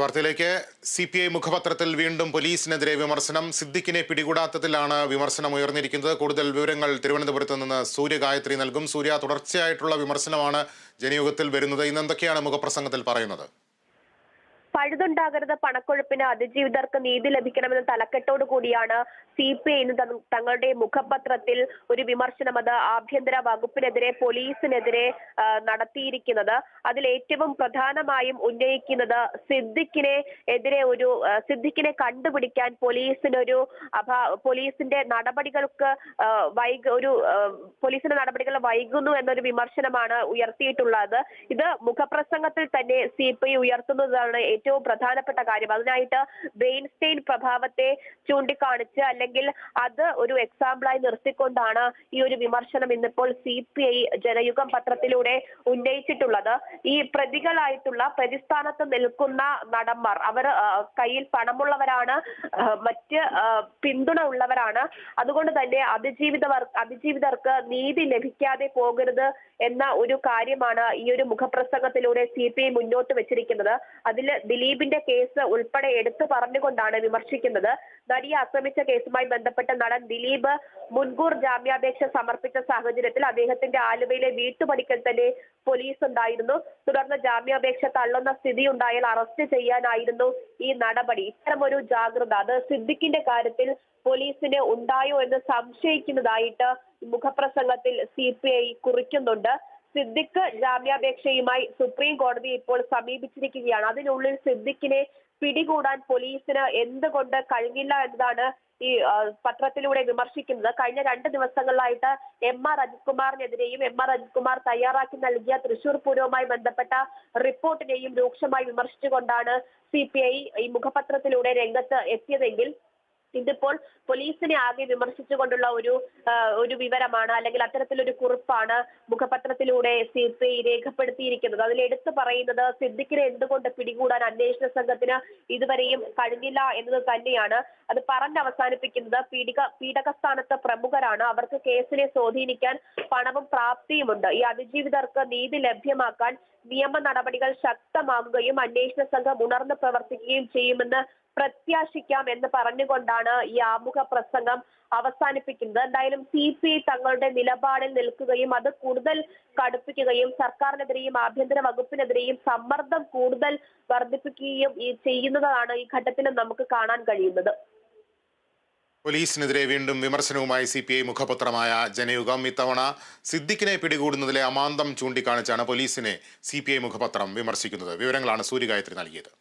വാർത്തയിലേക്ക് C P I മുഖപത്രത്തിൽ വീണ്ടും പോലീസിനെതിരെ വിമർശനം. സിദ്ദിഖിനെ പിടികൂടാത്തതിലാണ് വിമർശനം ഉയർന്നിരിക്കുന്നത്. കൂടുതൽ വിവരങ്ങൾ തിരുവനന്തപുരത്ത് നിന്ന് സൂര്യ ഗായത്രി നൽകും. സൂര്യ തുടർച്ചയായിട്ടുള്ള വിമർശനമാണ് ജനയുഗത്തിൽ വരുന്നത്. ഇന്ന് എന്തൊക്കെയാണ് മുഖപ്രസംഗത്തിൽ പറയുന്നത്? പഴുതുണ്ടാകരുത് പണക്കൊഴുപ്പിന് അതിജീവിതർക്ക് നീതി ലഭിക്കണമെന്ന തലക്കെട്ടോടു കൂടിയാണ് സി പി ഐ തങ്ങളുടെ മുഖപത്രത്തിൽ ഒരു വിമർശനം അത് ആഭ്യന്തര വകുപ്പിനെതിരെ പോലീസിനെതിരെ നടത്തിയിരിക്കുന്നത്. അതിൽ ഏറ്റവും പ്രധാനമായും ഉന്നയിക്കുന്നത് സിദ്ദിഖിനെ എതിരെ ഒരു സിദ്ദിഖിനെ കണ്ടുപിടിക്കാൻ പോലീസിനൊരു പോലീസിന്റെ നടപടികൾക്ക് വൈക ഒരു പോലീസിന്റെ നടപടികൾ വൈകുന്നു എന്നൊരു വിമർശനമാണ് ഉയർത്തിയിട്ടുള്ളത്. ഇത് മുഖപ്രസംഗത്തിൽ തന്നെ സി പി ഐ ഉയർത്തുന്നതാണ് ഏറ്റവും പ്രധാനപ്പെട്ട കാര്യം. അതിനായിട്ട് ബെയിൻസ്റ്റൈൻ പ്രഭാവത്തെ ചൂണ്ടിക്കാണിച്ച് അല്ലെങ്കിൽ അത് ഒരു എക്സാമ്പിളായി നിർത്തിക്കൊണ്ടാണ് ഈ ഒരു വിമർശനം ഇന്നിപ്പോൾ സി പി ഐ ജനയുഗം പത്രത്തിലൂടെ ഉന്നയിച്ചിട്ടുള്ളത്. ഈ പ്രതികളായിട്ടുള്ള പ്രതിസ്ഥാനത്ത് നിൽക്കുന്ന നടന്മാർ അവർ കയ്യിൽ പണമുള്ളവരാണ് മറ്റ് പിന്തുണ ഉള്ളവരാണ്. അതുകൊണ്ട് തന്നെ അതിജീവിതവർ അതിജീവിതർക്ക് നീതി ലഭിക്കാതെ പോകരുത് എന്ന ഒരു കാര്യമാണ് ഈ ഒരു മുഖപ്രസംഗത്തിലൂടെ സി പി ഐ മുന്നോട്ട് വെച്ചിരിക്കുന്നത്. അതിൽ ദിലീപിന്റെ കേസ് ഉൾപ്പെടെ എടുത്തു പറഞ്ഞുകൊണ്ടാണ് വിമർശിക്കുന്നത്. നടിയെ ആക്രമിച്ച കേസുമായി ബന്ധപ്പെട്ട നടൻ ദിലീപ് മുൻകൂർ ജാമ്യാപേക്ഷ സമർപ്പിച്ച സാഹചര്യത്തിൽ അദ്ദേഹത്തിന്റെ ആലുവയിലെ വീട്ടുപടിക്കൽ തന്നെ പോലീസ് ഉണ്ടായിരുന്നു തുടർന്ന് ജാമ്യാപേക്ഷ തള്ളുന്ന സ്ഥിതി ഉണ്ടായാൽ അറസ്റ്റ് ചെയ്യാനായിരുന്നു ഈ നടപടി. ഇത്തരമൊരു ജാഗ്രത അത് സിദ്ദിഖിന്റെ കാര്യത്തിൽ പോലീസിന് ഉണ്ടായോ എന്ന് സംശയിക്കുന്നതായിട്ട് മുഖപ്രസംഗത്തിൽ സി കുറിക്കുന്നുണ്ട്. സിദ്ദിഖ് ജാമ്യാപേക്ഷയുമായി സുപ്രീം കോടതി ഇപ്പോൾ സമീപിച്ചിരിക്കുകയാണ്. അതിനുള്ളിൽ സിദ്ദിഖിനെ പിടികൂടാൻ പോലീസിന് എന്തുകൊണ്ട് കഴിഞ്ഞില്ല എന്നതാണ് ഈ പത്രത്തിലൂടെ വിമർശിക്കുന്നത്. കഴിഞ്ഞ രണ്ട് ദിവസങ്ങളിലായിട്ട് എം ആർ അജിത് കുമാറിനെതിരെയും എം ആർ അജിത് കുമാർ തയ്യാറാക്കി നൽകിയ തൃശൂർ പൂരവുമായി ബന്ധപ്പെട്ട റിപ്പോർട്ടിനെയും രൂക്ഷമായി വിമർശിച്ചുകൊണ്ടാണ് സി പി ഐ ഈ മുഖപത്രത്തിലൂടെ രംഗത്ത് എത്തിയതെങ്കിൽ ഇതിപ്പോൾ പോലീസിനെ ആകെ വിമർശിച്ചുകൊണ്ടുള്ള ഒരു ഒരു വിവരമാണ്. അല്ലെങ്കിൽ അത്തരത്തിലൊരു കുറിപ്പാണ് മുഖപത്രത്തിലൂടെ സി പി ഐ രേഖപ്പെടുത്തിയിരിക്കുന്നത്. അതിൽ എടുത്തു പറയുന്നത് സിദ്ദിഖിനെ എന്തുകൊണ്ട് പിടികൂടാൻ അന്വേഷണ സംഘത്തിന് ഇതുവരെയും കഴിഞ്ഞില്ല എന്നത് തന്നെയാണ്. അത് പറഞ്ഞ് അവസാനിപ്പിക്കുന്നത് പീഡിക പീഡകസ്ഥാനത്ത് പ്രമുഖരാണ്. അവർക്ക് കേസിനെ സ്വാധീനിക്കാൻ പണവും പ്രാപ്തിയുമുണ്ട്. ഈ അതിജീവിതർക്ക് നീതി ലഭ്യമാക്കാൻ നിയമ നടപടികൾ ശക്തമാകുകയും അന്വേഷണ സംഘം ഉണർന്ന് പ്രവർത്തിക്കുകയും ചെയ്യുമെന്ന് പ്രത്യാശിക്കാം എന്ന് പറഞ്ഞുകൊണ്ടാണ് ഈ ആമുഖ പ്രസംഗം അവസാനിപ്പിക്കുന്നത്. എന്തായാലും സി പി ഐ തങ്ങളുടെ നിലപാടിൽ നിൽക്കുകയും അത് കൂടുതൽ കടുപ്പിക്കുകയും സർക്കാരിനെതിരെയും ആഭ്യന്തര വകുപ്പിനെതിരെയും സമ്മർദ്ദം കൂടുതൽ വർദ്ധിപ്പിക്കുകയും ചെയ്യുന്നതാണ് ഈ ഘട്ടത്തിൽ നമുക്ക് കാണാൻ കഴിയുന്നത്. പോലീസിനെതിരെ വീണ്ടും വിമർശനവുമായി സി പി ഐ മുഖപത്രമായ ജനയുഗം. ഇത്തവണ സിദ്ദിഖിനെ പിടികൂടുന്നതിലെ അമാന്തം ചൂണ്ടിക്കാണിച്ചാണ് പോലീസിനെ സി പി ഐ മുഖപത്രം വിമർശിക്കുന്നത്. വിവരങ്ങളാണ് സൂര്യഗായത്രി നൽകിയത്.